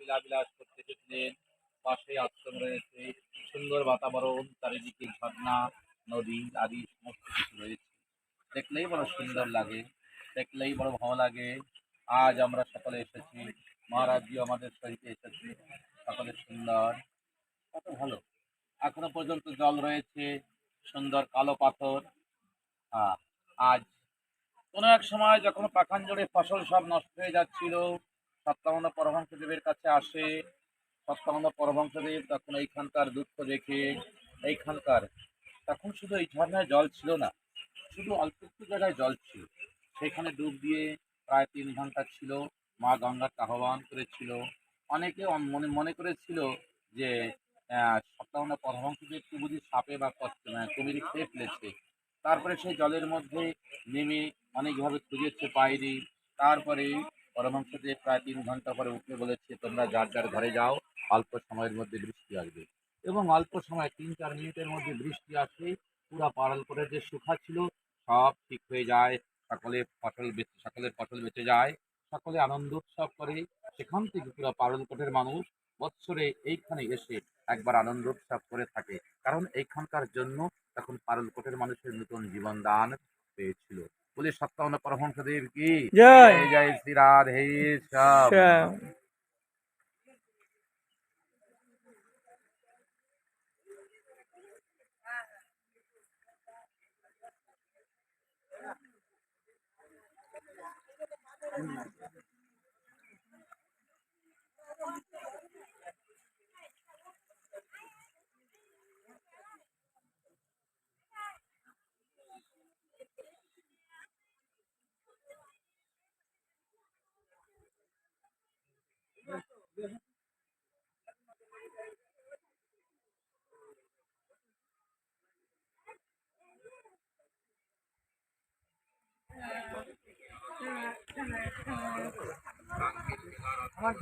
লীলা বিলাস করতে এসেছিলেন পাশে আশ্রম রয়েছে। সুন্দর বাতাবরণ, চারিদিকে ঝর্ণা, নদী আদি সমস্ত কিছু রয়েছে। দেখলেই বড় সুন্দর লাগে, দেখলেই বড় ভালো লাগে। আজ আমরা সকলে এসেছি মহারাজজি আমাদের সহিত এসেছে, সকলে সুন্দর। কত ভালো। এখনও পর্যন্ত জল রয়েছে, সুন্দর কালো পাথর। আজ কোনো এক সময় যখন পাখান জোড়ে ফসল সব নষ্ট হয়ে যাচ্ছিল সপ্তাহানন্দ পরমহংসদেবের কাছে আসে। সপ্তাহানন্দ পরমহংসদেব তখন এইখানকার দুঃখ দেখে এইখানকার তখন শুধু এই ঝর্ণায় জল ছিল না শুধু অল্প একটু জায়গায় জল ছিল। সেখানে ডুব দিয়ে প্রায় তিন ঘণ্টা ছিল মা গঙ্গাকে আহ্বান করেছিল। অনেকে মনে মনে করেছিল যে সপ্তাহানন্দ পরমহংসদেবকে বুঝি সাপে বা আহ, কুমিরে খেয়ে ফেলেছে। তারপরে সেই জলের মধ্যে নেমে অনেকভাবে খুঁজেছে পায়নি তারপরে পরমাংসদেব প্রায় তিন ঘণ্টা পরে উঠে বলেছে, তোমরা যার যার ঘরে যাও, অল্প সময়ের মধ্যে বৃষ্টি আসবে। এবং অল্প সময় তিন চার মিনিটের মধ্যে বৃষ্টি আসে, পুরা পাড়াল করে যে সুখা ছিল, সব ঠিক হয়ে যায়, সকলে ফসল বেঁচে সকলের ফসল বেঁচে যায়, সকলে আনন্দ উৎসব করে। সেখান থেকে পুরা পারল কোটের মানুষ বৎসরে এইখানে এসে একবার আনন্দ উৎসব করে থাকে। কারণ এইখানকার জন্য তখন পারলকোটের মানুষের নতুন জীবন দান পেয়েছিল। বলে সপ্তাহন পরমহংস দেব কি? জয়। জয় Shri Radhe Thank you. Come on.